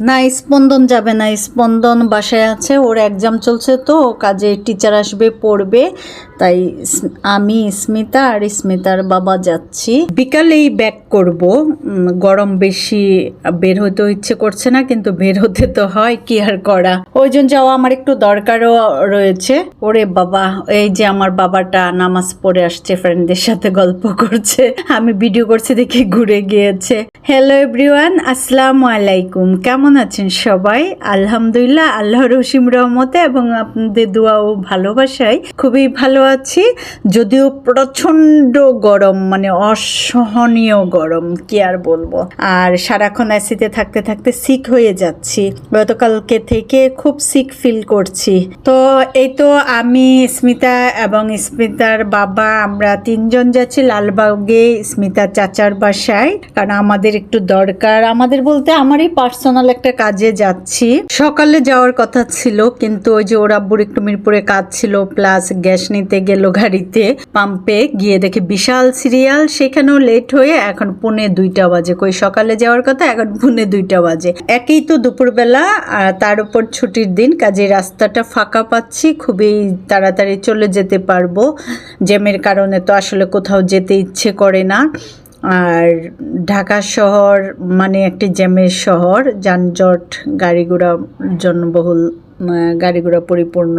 না, স্পন্দন যাবে না, স্পন্দন বাসায় আছে, ওর এক্সাম চলছে তো, কাজে টিচার আসবে, পড়বে। তাই আমি স্মিতা আর স্মিতার বাবা যাচ্ছি। বিকালেই ব্যাক করব। গরম বেশি, বের হতে ইচ্ছে করছে না, কিন্তু বের হতে তো হয়, কি আর করা? ওই জন্য যাওয়া আমার একটু দরকারও রয়েছে। ওরে বাবা, এই যে আমার বাবাটা নামাজ পড়ে আসছে ফ্রেন্ডদের সাথে গল্প করছে, আমি ভিডিও করছি দেখি ঘুরে গিয়েছে। হ্যালো এভরিওয়ান আসসালামু আলাইকুম। কেমন আছেন সবাই? আলহামদুলিল্লাহ আল্লাহ রসিম রহমতে এবং আপনাদের দোয়া ও ভালোবাসায় খুবই ভালো আছি। যদিও প্রচণ্ড গরম মানে অসহনীয় গরম, কি আর বলব। আর সারাক্ষণ এসিতে থাকতে থাকতে সিক হয়ে যাচ্ছি। গতকালকে থেকে খুব সিক ফিল করছি। তো এই তো আমি, স্মিতা এবং স্মিতার বাবা, আমরা তিনজন যাচ্ছি লালবাগে স্মিতা চাচার বাসায়। কারণ আমাদের একটু দরকার। আমাদের বলতে আমারই পার্সোনাল একটা কাজে যাচ্ছি। সকালে যাওয়ার কথা ছিল, কিন্তু ওই যে ওর আব্বুর একটু মিরপুরে কাজ ছিল প্লাস গ্যাস নিতে গেল গাড়িতে। পাম্পে গিয়ে দেখে বিশাল সিরিয়াল, সেখানেও লেট হয়ে এখন পুনে দুইটা বাজে। কই, সকালে যাওয়ার কথা, এখন পুনে দুইটা বাজে। একই তো দুপুরবেলা তার উপর ছুটির দিন, কাজে রাস্তাটা ফাঁকা পাচ্ছি, খুবই তাড়াতাড়ি চলে যেতে পারব। জ্যামের কারণে তো আসলে কোথাও যেতে ইচ্ছে করে না। আর ঢাকা শহর মানে একটি জ্যামের শহর, যানজট গাড়ি ঘোড়া জনবহুল গাড়ি ঘোড়া পরিপূর্ণ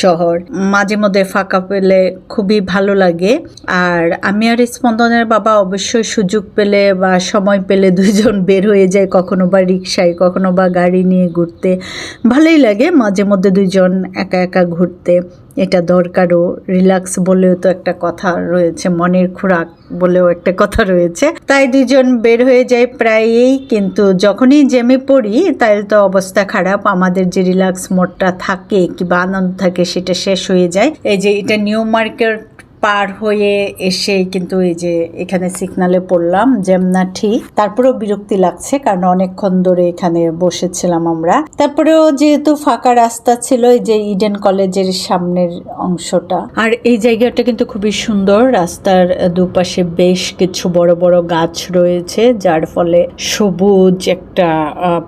শহর। মাঝে মধ্যে ফাঁকা পেলে খুবই ভালো লাগে। আর আমি আর স্পন্দনের বাবা অবশ্যই সুযোগ পেলে বা সময় পেলে দুজন বের হয়ে যায় কখনো বা রিক্সায় কখনো বা গাড়ি নিয়ে ঘুরতে। ভালোই লাগে মাঝে মধ্যে দুজন একা একা ঘুরতে। এটা দরকারও। রিল্যাক্স বলেও তো একটা কথা রয়েছে, মনের খোরাক বলেও একটা কথা রয়েছে। তাই দুজন বের হয়ে যায় প্রায়ই, কিন্তু যখনই জেমে পড়ি তাই তো অবস্থা খারাপ। আমাদের যে রিল্যাক্স মোডটা থাকে কিংবা আনন্দ থাকে সেটা শেষ হয়ে যায়। এই যে এটা নিউ মার্কেট পার হয়ে এসে কিন্তু এই যে এখানে সিগনালে পড়লাম যেমনা ঠিক। তারপরেও বিরক্তি লাগছে কারণ অনেকক্ষণ ধরে এখানে বসেছিলাম আমরা। তারপরেও যেহেতু ফাঁকা রাস্তা ছিল এই যে ইডেন কলেজের সামনের অংশটা। আর এই জায়গাটা কিন্তু খুবই সুন্দর। রাস্তার দুপাশে বেশ কিছু বড় বড় গাছ রয়েছে, যার ফলে সবুজ একটা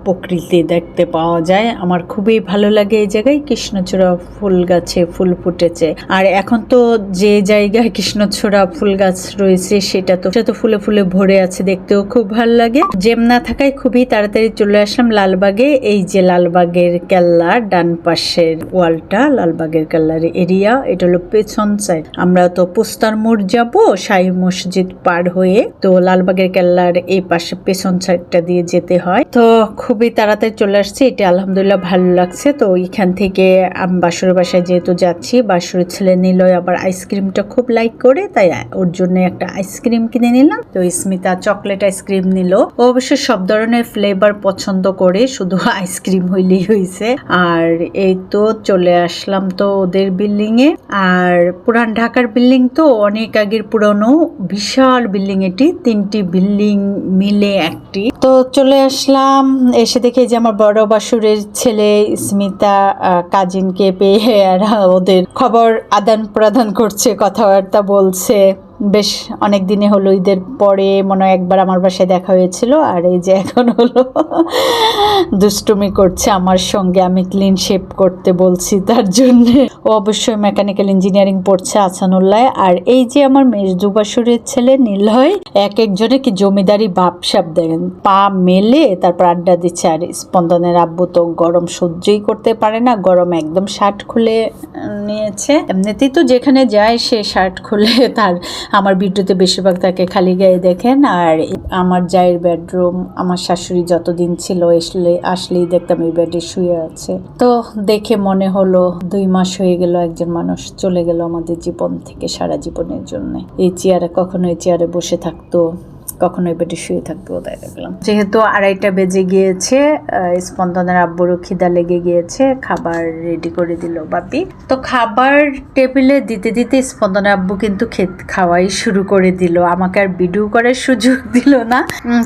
প্রকৃতি দেখতে পাওয়া যায়। আমার খুবই ভালো লাগে এই জায়গায়। কৃষ্ণচূড়া ফুল গাছে ফুল ফুটেছে। আর এখন তো যে জায়গায় কৃষ্ণচূড়া ফুল গাছ রয়েছে, সেটা তো সেটা তো ফুলে ফুলে ভরে আছে দেখতেও খুব ভালো লাগে। জেম না থাকায় খুবই তাড়াতাড়ি চলে আসলাম লালবাগে, এই যে লালবাগের কেল্লা, ডান পাশের ওয়ালটা, লালবাগের কেল্লার এরিয়া, এটা হলো পেছন সাইড আমরা তো পোস্তার মোড় যাব, শাহী মসজিদ পার হয়ে, তো লালবাগের কেল্লার এই পাশে পেছন সাইডটা দিয়ে যেতে হয়। তো খুবই তাড়াতাড়ি চলে আসছে, এটা আলহামদুলিল্লাহ ভালো লাগছে। তো এখান থেকে আমি বাসুরের বাসায় যেহেতু যাচ্ছি বাসুরের ছেলে নিলয় আবার আইসক্রিমটা খুব লাইক করে, তাই ওর জন্য একটা আইসক্রিম কিনে নিলাম। তো স্মিতা চকলেট আইসক্রিম নিল। ও অবশ্য সব ধরনের ফ্লেভার পছন্দ করে, শুধু আইসক্রিম হইলেই হয়েছে আর এই তো চলে আসলাম তো ওদের বিল্ডিং এ। আর পুরান ঢাকার বিল্ডিং তো অনেক আগের পুরনো, বিশাল বিল্ডিং এটি। তিনটি বিল্ডিং মিলে একটি। তো চলে আসলাম, এসে দেখে যে আমার বড় বাসুরের ছেলে স্মিতা কাজিনকে পেয়ে আর ওদের খবর আদান প্রদান করছে কথাবার্তা বলছে। বেশ অনেক দিনে হলো, ঈদের পরে মনে হয় একবার আমার বাসায় দেখা হয়েছিল, আর এই যে এখন হলো, দুষ্টুমি করছে আমার সঙ্গে, আমি ক্লিন শেপ করতে বলছি তার জন্য। ও অবশ্যই মেকানিক্যাল ইঞ্জিনিয়ারিং পড়ছে আসানুল্লাহ আর এই যে আমার মেজদু বাসুরের ছেলে নিলয়, এক একজনে কি জমিদারি বাপসাপ দেখেন। পা মেলে তারপর আড্ডা দিচ্ছে, আর স্পন্দনের আব্বু তো গরম সহ্যই করতে পারে না, গরম একদম শার্ট খুলে নিয়েছে। এমনিতেই তো যেখানে যায় সে শার্ট খুলে তার আমার ভিডিওতে বেশিরভাগ তাকে খালি গায়ে দেখেন আর আমার জায়ের বেডরুম, আমার শাশুড়ি যতদিন ছিল আসলে আসলেই দেখতাম এই বেডে শুয়ে আছে। তো দেখে মনে হলো দুই মাস হয়ে গেল একজন মানুষ চলে গেল আমাদের জীবন থেকে সারা জীবনের জন্য। এই চেয়ারে কখনো এই চেয়ারে বসে থাকতো। কখনো এই বেডে শুয়ে থাকতো তাই দেখলাম। যেহেতু আড়াইটা বেজে গিয়েছে স্পন্দনের আব্বুরও খিদা লেগে গিয়েছে, খাবার রেডি করে দিল বাপি। তো খাবার টেবিলে দিতে দিতে স্পন্দনের আব্বু কিন্তু খেত, খাওয়াই শুরু করে দিল। আমাকে আর ভিডিও করার সুযোগ দিল না।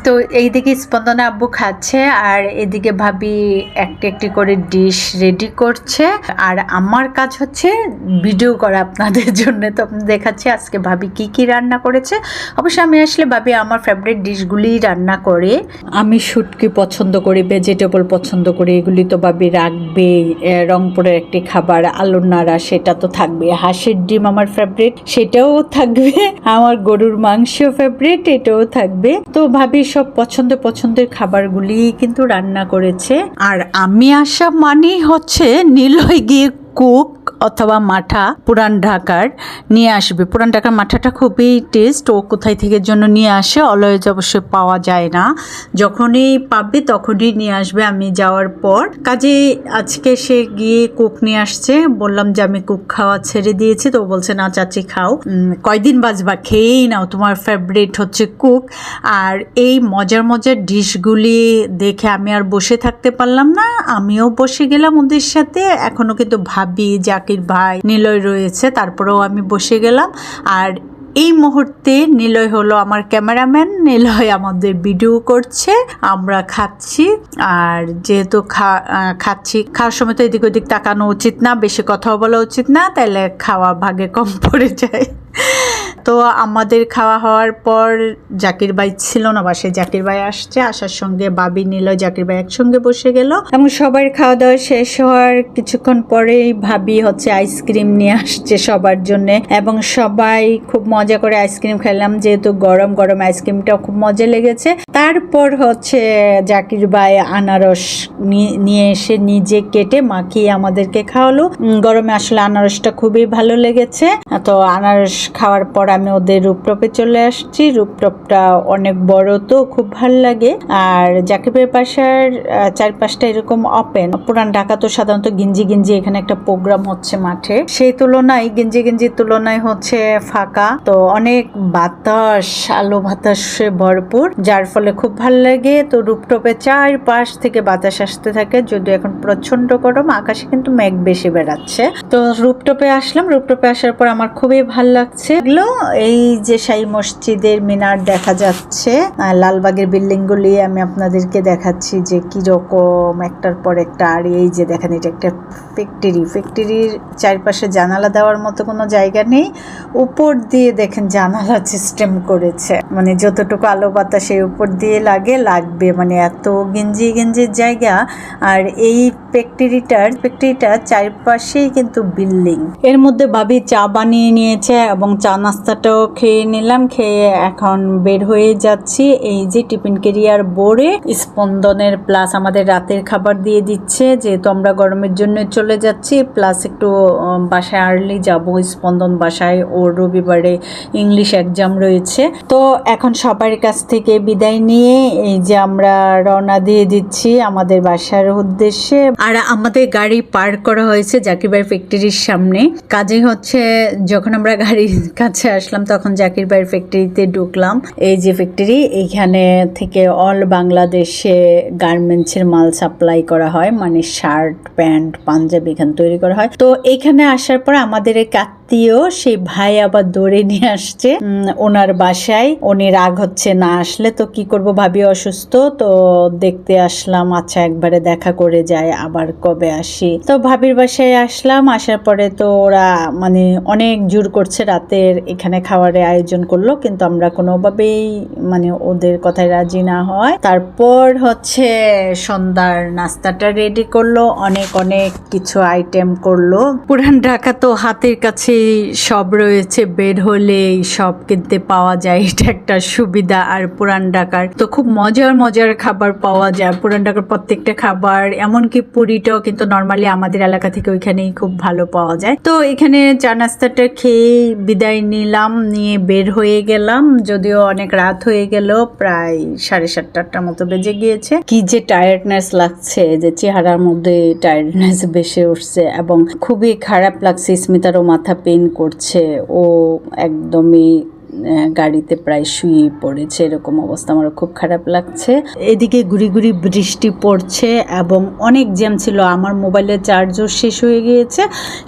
তো এইদিকে স্পন্দনের আব্বু খাচ্ছে আর এদিকে ভাবি একটি একটি করে ডিশ রেডি করছে। আর আমার কাজ হচ্ছে ভিডিও করা আপনাদের জন্য। তো দেখাচ্ছি আজকে ভাবি কি কি রান্না করেছে। অবশ্য আমি আসলে ভাবি আমার আমার ফেভারিট ডিশগুলি রান্না করে। আমি শুটকি পছন্দ করি ভেজিটেবল পছন্দ করি, এগুলি তো ভাবি রাখবে রংপুরের একটি খাবার, আলুর নাড়া, সেটা তো থাকবে হাঁসের ডিম আমার ফেভারিট সেটাও থাকবে। আমার গরুর মাংস ফেভারিট এটাও থাকবে। তো ভাবি সব পছন্দ পছন্দের খাবারগুলি কিন্তু রান্না করেছে। আর আমি আসা মানেই হচ্ছে নীলয় গিয়ে কুক অথবা মাঠা, পুরান ঢাকার নিয়ে আসবে। পুরান ঢাকার মাঠাটা খুবই টেস্ট ও কোথায় থেকে জন্য নিয়ে আসে, অলওয়েজ অবশ্যই পাওয়া যায় না। যখনই পাবে তখনই নিয়ে আসবে, আমি যাওয়ার পর। কাজে আজকে সে গিয়ে কুক নিয়ে আসছে। বললাম যে, আমি কুক খাওয়া ছেড়ে দিয়েছি। তো বলছে, না চাচি, খাও। কয়দিন বাজবা খেয়েই নাও, তোমার ফেভারিট হচ্ছে কুক আর এই মজার মজার ডিশগুলি দেখে আমি আর বসে থাকতে পারলাম না। আমিও বসে গেলাম ওদের সাথে। এখনও কিন্তু ভাবি জাকির ভাই নিলয় রয়েছে, তারপরেও আমি বসে গেলাম। আর এই মুহূর্তে নিলয় হলো আমার ক্যামেরাম্যান, নিলয় আমাদের ভিডিও করছে, আমরা খাচ্ছি। আর যেহেতু খাচ্ছি, খাওয়ার সময় তো এদিক ওদিক তাকানো উচিত না, বেশি কথাও বলা উচিত না তাহলে খাওয়া ভাগে কম পড়ে যায়। তো আমাদের খাওয়া হওয়ার পর জাকির ভাই ছিল না বাসায়। জাকির ভাই আসছে, আসার সঙ্গে বাবি নিল, জাকির ভাই একসঙ্গে বসে গেল। এবং সবার খাওয়া দাওয়া শেষ হওয়ার কিছুক্ষণ পরেই ভাবি হচ্ছে আইসক্রিম নিয়ে আসছে সবার জন্য। এবং সবাই খুব মজা করে আইসক্রিম খেলাম, যেহেতু গরম গরম আইসক্রিমটাও খুব মজা লেগেছে। তারপর হচ্ছে জাকির ভাই আনারস নিয়ে এসে নিজে কেটে মাখিয়ে আমাদেরকে খাওয়ালো। গরমে আসলে আনারসটা খুবই ভালো লেগেছে। তো আনারস খাওয়ার পর আমি ওদের রূপটপে চলে আসছি। রূপটপটা অনেক বড় তো খুব ভালো লাগে। আর জাকিবের পাশার চারপাশটা এরকম ওপেন পুরান ঢাকা তো সাধারণত গিঞ্জি গিঞ্জি এখানে একটা প্রোগ্রাম হচ্ছে মাঠে। সেই তুলনায়, গিঞ্জি গিঞ্জির তুলনায় হচ্ছে ফাঁকা। তো অনেক বাতাস, আলো বাতাসে ভরপুর। যার ফলে খুব ভালো লাগে। তো রূপটপে চারপাশ থেকে বাতাস আসতে থাকে। যদিও এখন প্রচণ্ড গরম, আকাশে কিন্তু মেঘ বেশি বেড়াচ্ছে। তো রূপটপে আসলাম। রূপটপে আসার পর আমার খুবই ভালো লাগছে। এগুলো এই যে সাই মসজিদের মিনার দেখা যাচ্ছে লালবাগের বিল্ডিং গুলি আমি আপনাদেরকে দেখাচ্ছি যে কি রকম একটার পর একটা আর এই যে দেখেন এটা একটা ফ্যাক্টরি। ফ্যাক্টরির চারপাশে জানালা দেওয়ার মতো কোনো জায়গা নেই, উপর দিয়ে দেখেন জানালা সিস্টেম করেছে। মানে যতটুকু আলো বাতাস এই উপর দিয়ে লাগে, লাগবে। মানে এত গেঞ্জি গেঞ্জির জায়গা, আর এই ফ্যাক্টরিটার ফ্যাক্টরিটার চারপাশেই কিন্তু বিল্ডিং। এর মধ্যে ভাবি চা বানিয়ে নিয়েছে এবং চা নাস্তাটাও খেয়ে নিলাম, খেয়ে এখন বের হয়ে যাচ্ছি। এই যে টিফিন কেরিয়ার বোর্ডে, স্পন্দনের প্লাস আমাদের রাতের খাবার দিয়ে দিচ্ছে, যেহেতু আমরা গরমের জন্য চলে যাচ্ছি, প্লাস একটু বাসায় আর্লি যাব, স্পন্দন বাসায় ওর রবিবারে ইংলিশ এক্সাম রয়েছে। তো এখন সবার কাছ থেকে বিদায় নিয়ে, এই যে আমরা রওনা দিয়ে দিচ্ছি আমাদের বাসার উদ্দেশ্যে। আর আমাদের গাড়ি পার্ক করা হয়েছে জাকির ভাই ফ্যাক্টরির সামনে। কাজে হচ্ছে, যখন আমরা গাড়ির কাছে আসলাম, তখন জাকির ভাইয়ের ফ্যাক্টরিতে ঢুকলাম। এই যে ফ্যাক্টরি এইখানে থেকে অল বাংলাদেশে গার্মেন্টসের মাল সাপ্লাই করা হয় মানে শার্ট প্যান্ট পাঞ্জাবি এখানে তৈরি করা হয়। তো এখানে আসার পর আমাদের এক আত্মীয়, সেই ভাই আবার দৌড়ে নিয়ে আসছে। ওনার বাসায়। উনি রাগ হচ্ছে, না আসলে তো কি করব? ভাবি অসুস্থ, তো দেখতে আসলাম। আচ্ছা একবারে দেখা করে যায় আবার কবে আসি? তো ভাবির বাসায় আসলাম। আসার পরে তো ওরা মানে অনেক জোর করছে, রাতের এখানে খাবারের আয়োজন করল। কিন্তু আমরা কোনোভাবেই মানে ওদের কথায় রাজি না হয় তারপর হচ্ছে সন্ধ্যার নাস্তাটা রেডি করল। অনেক অনেক কিছু আইটেম করল। পুরান ঢাকা তো হাতের কাছে সব রয়েছে, বের হলেই সব কিনতে পাওয়া যায়। এটা একটা সুবিধা আর পুরান ঢাকার। তো খুব মজার মজার খাবার পাওয়া যায়। পুরান ঢাকার প্রত্যেকটা খাবার, এমনকি পুরিটাও কিন্তু নর্মালি আমাদের এলাকা থেকে ওইখানেই খুব ভালো পাওয়া যায়। তো এখানে চা নাস্তাটা খেয়ে বিদায় নিলাম, নিয়ে বের হয়ে গেলাম। যদিও অনেক রাত হয়ে গেল, প্রায় সাড়ে সাতটা আটটার মতো বেজে গিয়েছে। কি যে টায়ার্ডনেস লাগছে, যে চেহারার মধ্যে টায়ার্ডনেস বেশি উঠছে এবং খুবই খারাপ লাগছে স্মিতারও মাথা পেন করছে, ও একদমই গাড়িতে প্রায় শুয়ে পড়েছে, এরকম অবস্থা আমার খুব খারাপ লাগছে। এদিকে গুড়ি গুড়ি বৃষ্টি পড়ছে এবং অনেক জ্যাম ছিল, আমার মোবাইলের চার্জও শেষ হয়ে গিয়েছে,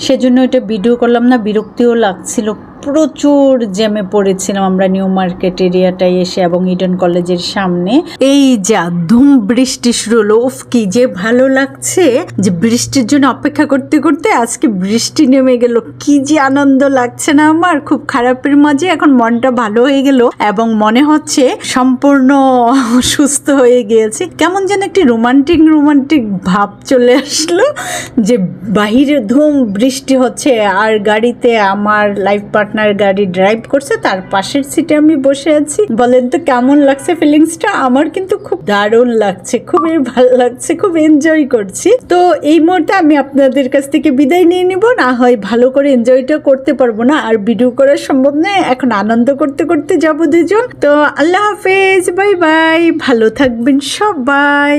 সেজন্য এটা ভিডিও করলাম না, বিরক্তিও লাগছিল প্রচুর জ্যামে পড়েছিলাম আমরা নিউ মার্কেট এরিয়াটায় এসে এবং ইডেন কলেজের সামনে। এই যা ধুম বৃষ্টি শুরু হলো কি যে ভালো লাগছে যে বৃষ্টির জন্য অপেক্ষা করতে করতে আজকে বৃষ্টি নেমে গেল। কি যে আনন্দ লাগছে না আমার, খুব খারাপের মাঝে এখন মনটা ভালো হয়ে গেল এবং মনে হচ্ছে সম্পূর্ণ সুস্থ হয়ে গিয়েছে। কেমন যেন একটি রোমান্টিক রোমান্টিক ভাব চলে আসলো যে বাহিরে ধুম বৃষ্টি হচ্ছে, আর গাড়িতে আমার লাইফ পার্টনার গাড়ি ড্রাইভ করছে, তার পাশের সিটে আমি বসে আছি। বলেন তো কেমন লাগছে ফিলিংসটা আমার কিন্তু খুব দারুণ লাগছে, খুবই ভালো লাগছে, খুব এনজয় করছি। তো এই মুহূর্তে আমি আপনাদের কাছ থেকে বিদায় নিয়ে নিব, না হয় ভালো করে এনজয়টা করতে পারব না, আর ভিডিও করা সম্ভব নয়, এখন আনন্দ করতে করতে যাব দুজন। তো আল্লাহ হাফেজ বাই বাই ভালো থাকবেন সবাই।